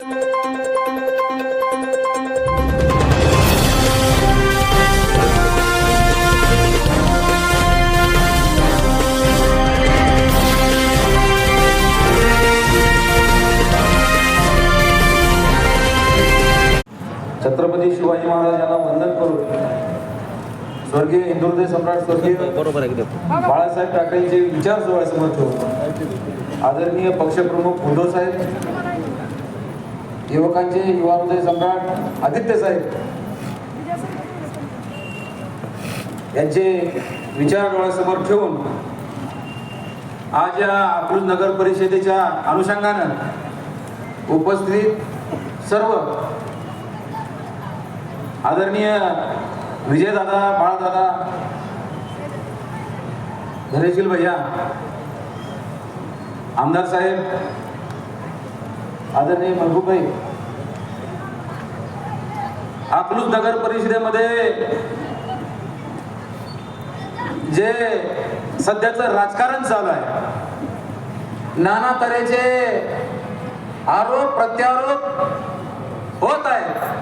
छत्रपती शिवाजी महाराज यांना वंदन करून स्वर्गीय हिंदुहृदय सम्राट स्वर्गीय बाळासाहेब ठाकरेंचे विचार डोळ्यासमोर ठेवून आदरणीय पक्षप्रमुख उद्धव साहेब युवकांचे युवामध्ये सम्राट आदित्य साहेब. यांचे विचार डोळ्यासमोर ठेवून आज या अकलूज नगर परिषदेच्या अनुषंगानं उपस्थित सर्व आदरणीय विजयदादा बाळदादा धैर्यशील भैया आमदार साहेब आदरणीय मंगूबाई अकलूज नगर परिषदेमध्ये जे सध्याचं राजकारण चालू आहे नाना तऱ्हेचे आरोप प्रत्यारोप होत आहे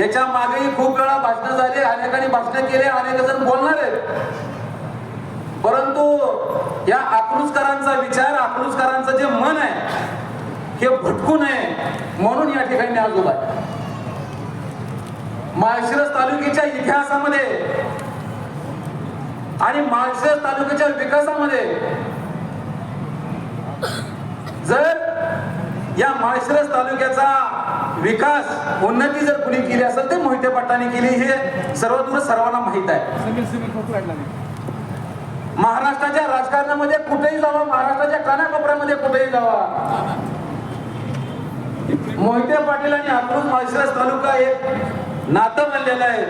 याच्या मागेही खूप वेळा भाषण झाली अनेकांनी भाषण केले अनेक जण बोलणार आहेत. परंतु या अकलूजकरांचा विचार अकलूजकरांचं जे मन आहे हे भटकू नये म्हणून या ठिकाणी मी आज उभा आहे. माळशिरस तालुक्याच्या इतिहासामध्ये आणि माळशिरस तालुक्याच्या विकासामध्ये जर या माळशिरस तालुक्याचा विकास उन्नती जर कुणी केली असेल तर मोहिते पाटलांनी केली हे सर्वदूर सर्वांना माहीत आहे. महाराष्ट्राच्या राजकारणामध्ये कुठेही जावा महाराष्ट्राच्या कानाकोपऱ्यामध्ये कुठेही जावा. मोहिते पाटील आणि अकलूज माळशिरस तालुका एक नातं म्हणलेलं आहे.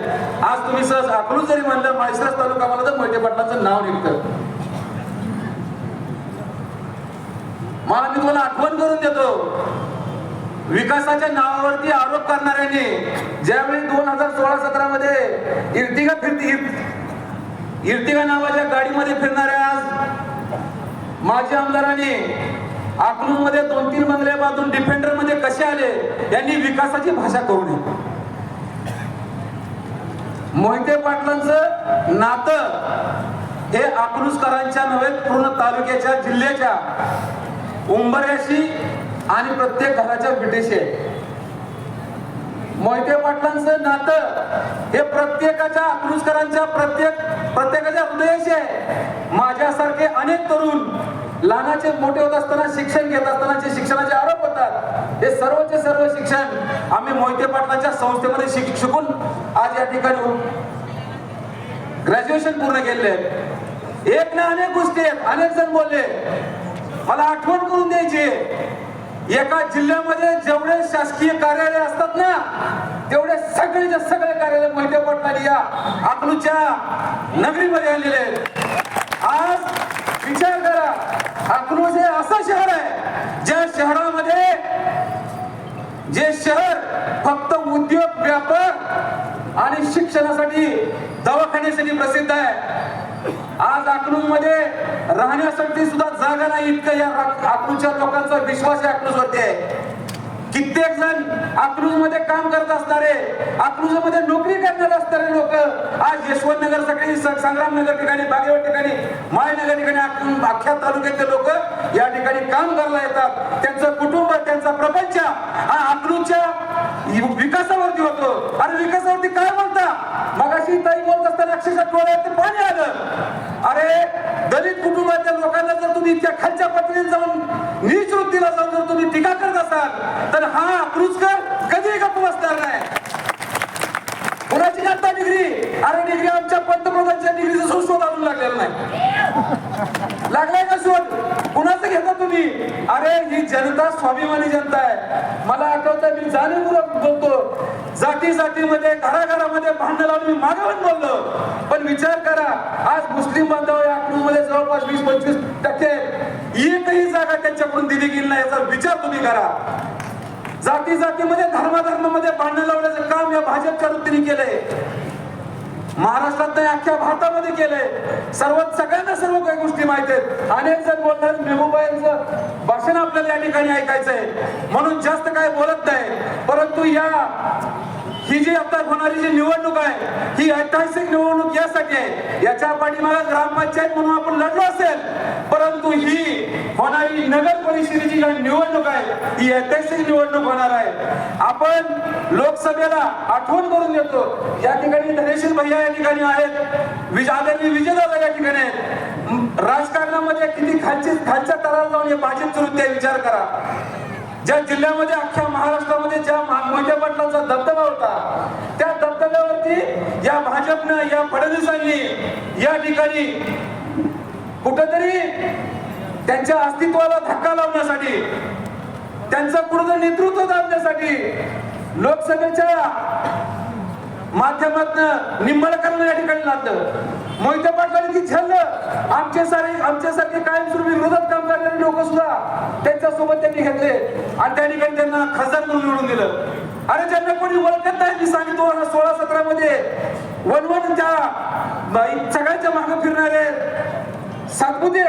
आज तुम्ही सहज अकलूज जरी म्हणलं माळशिरस तालुका म्हणलं तर मोहिते पाटलाचं नाव निघतं. मला मी तुम्हाला आठवण करून देतो. विकासाच्या नावावरती आरोप करणाऱ्यांनी ज्यावेळी दोन हजार सोळा सतरा मध्ये इर्तिगा फिरती इर्तिगा नावाच्या गाडीमध्ये फिरणाऱ्या माजी आमदारांनी आकलून मध्ये दोन तीन बंगल्या बाजून डिफेंडरमध्ये कसे आले यांनी विकासाची भाषा करू नये. मोहिते पाटलांचं नातं हे आक्रुसकरांच्या नव्हे पूर्ण तालुक्याच्या जिल्ह्याच्या उंबऱ्याशी आणि प्रत्येक घराच्या विटेशी आहे मोहिते पाटलांचं नातं हे प्रत्येकाच्या अकलूजकरांच्या प्रत्येक प्रत्येकाच्या हृदयाशी आहे. माझ्यासारखे अनेक तरुण लहानाचे मोठे होत असताना शिक्षण घेत असताना जे शिक्षणाचे आरोप होतात हे सर्वचे सर्व शिक्षण आम्ही मोहिते पाटलांच्या संस्थेमध्ये शिक शिकून आज या ठिकाणी ग्रॅज्युएशन पूर्ण केले एक ना अनेक गोष्टी आहेत. अनेक जण बोलले मला आठवण करून द्यायची एका जिल्ह्यामध्ये जेवढे शासकीय कार्यालय असतात ना तेवढे सगळेच्या सगळे कार्यालय मोहिते पाटलांनी या. अकलूच्या नगरीमध्ये आलेले आहेत. आज विचार करा अकलूज हे असं शहर आहे ज्या शहरामध्ये जे शहर फक्त उद्योग व्यापार आणि शिक्षणासाठी दवाखान्यासाठी प्रसिद्ध आहे. आज अकलूजमध्ये राहण्यासाठी सुद्धा जागा नाही इतकं या अकलूजच्या लोकांचा विश्वास या अकलूज वरती आहे. कित्येक जण अकलूजमध्ये काम करत असणारे अकलूजमध्ये नोकरी करणार असणारे लोक आज यशवंत नगर सकाळी संग्राम नगर ठिकाणी बागेवर ठिकाणी माळनगर ठिकाणी अख्ख्या तालुक्यातले लोक या ठिकाणी काम करायला येतात. त्यांचं कुटुंब त्यांचा प्रपंच हा अकलूजच्या विकासावरती होतो. आणि विकासावरती काय म्हणता मगाशी ताई बोलत असताना अक्षरशः डोळ्यात पाणी आलं. अरे दलित कुटुंबाच्या लोकांना जर तुम्ही इतक्या खालच्या पातळीत जाऊन नीच वृत्तीला जाऊन जर तुम्ही टीका करत असाल तर हा अकलूजकर कधी गप्प बसणार नाही. कुणाची आता डिग्री अरे डिग्री आमच्या पंतप्रधानच्या डिग्रीचं संशोध आणून लागलेलं नाही. लागलाय का शोध कुणाचं घेता तुम्ही? अरे ही जनता स्वाभिमानी जनता आहे. मला आठवतं मी जाणीवपूर्वक बोलतो. जाती जातीमध्ये घराघरामध्ये भांडण लावून मी मागे पण बोललो. पण विचार करा आज मुस्लिम बांधव या मध्ये जवळपास वीस पंचवीस टक्के एकही जागा त्यांच्याकडून दिली गेली नाही याचा विचार तुम्ही करा. जाती जातीमध्ये धर्माधर्मामध्ये भांडण लावण्याचं काम या भाजपच्या वृत्तीने केलंय. महाराष्ट्रात नाही अख्ख्या भारतामध्ये केलंय. सर्व सगळ्यांना सर्व काही गोष्टी माहीत आहेत. अनेक जण बोलतात मेहबूबाईंचं भाषण आपल्याला या ठिकाणी ऐकायचंय. म्हणून जास्त काय बोलत नाही. परंतु या ही जी आता होणारी जी निवडणूक आहे ही ऐतिहासिक निवडणूक यासाठी आहे. याच्या पाठीमागे ग्रामपंचायत म्हणून आपण लढलो असेल. होणारी नगर परिषदेची जी निवडणूक आहे ही ऐतिहासिक निवडणूक होणार आहे. आपण लोकसभेला आठवण करून देतो या ठिकाणी धनेशील भैया या ठिकाणी आहेत विज आदरणीय विजयदादा या ठिकाणी आहेत. राजकारणामध्ये किती खालची खालच्या तराला जाऊन हे भाजप सुरू ते विचार करा. ज्या जिल्ह्यामध्ये अख्ख्या महाराष्ट्रामध्ये ज्या मोठ्या पाटलांचा दबदबा होता त्या दबदब्यावरती या भाजपनं या फडणवीसांनी या ठिकाणी कुठंतरी त्यांच्या अस्तित्वाला धक्का लावण्यासाठी त्यांचं पूर्ण नेतृत्व दाबण्यासाठी लोकसभेच्या माध्यमातून निंबळकरांना या ठिकाणी लागलं. मोहिते पाटलांनी ती झेललं. आमचे सारे आमच्यासारखे कायमस्वरूपी विरोधात काम करणारे लोक सुद्धा त्यांच्यासोबत त्यांनी घेतले. आणि त्या ठिकाणी त्यांना खासदार म्हणून निवडून दिलं. अरे ज्यांना कोणी ओळखत नाही मी सांगितलो सोळा सतरा मध्ये वन त्या सगळ्यांच्या मागे फिरणारे सातपुते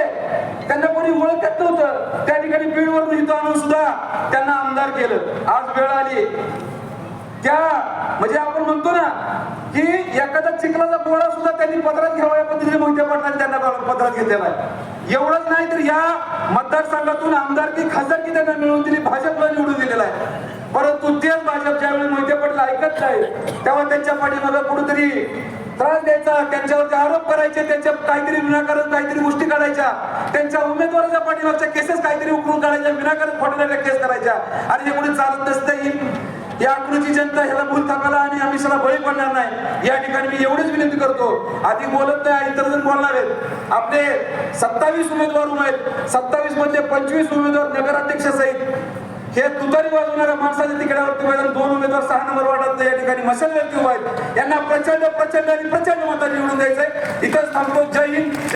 त्यांना कोणी ओळखत नव्हतं. त्या ठिकाणी बीडवरून इथं आणून सुद्धा त्यांना आमदार केलं. आज वेळ आली. त्या म्हणजे आपण म्हणतो ना की एखादा चिखलाचा गोळा सुद्धा त्यांनी पत्रात घ्यावा या पद्धतीने मोहिते पाटलांनी त्यांना पत्रात घेतलेला आहे. एवढंच नाही तर या मतदारसंघातून आमदारकी खासदारकी त्यांना मिळवून दिली भाजपला निवडून दिलेला आहे. परंतु तेच भाजप ऐकत नाही. तेव्हा त्यांच्या पाठीमागं कुठेतरी त्रास द्यायचा त्यांच्यावरती आरोप करायचे त्यांच्या काहीतरी विनाकारण काहीतरी गोष्टी काढायच्या त्यांच्या उमेदवाराच्या पाठीमागच्या केसेस काहीतरी उकळून काढायच्या विनाकारण खोटण्याच्या केस करायच्या. आणि हे कोणी चालत नसतं या आकृती जनता ह्याला भूल थाकाला आणि आम्ही सगळा बळी पडणार नाही. या ठिकाणी मी एवढीच विनंती करतो. आधी बोलत नाही इतर जण बोलणार आहेत. आपले सत्तावीस उमेदवार उभे आहेत. सत्तावीसमध्ये पंचवीस उमेदवार नगराध्यक्ष सहित हे तुतारी वाजवणाऱ्या माणसाच्या तिकड्यावरती मैदान दोन उमेदवार सहा नंबर वाटत या ठिकाणी मशालवरती उभा आहेत. यांना प्रचंड प्रचंड आणि प्रचंड मतांनी निवडून द्यायचंय. इथंच थांबतो. जय हिंद.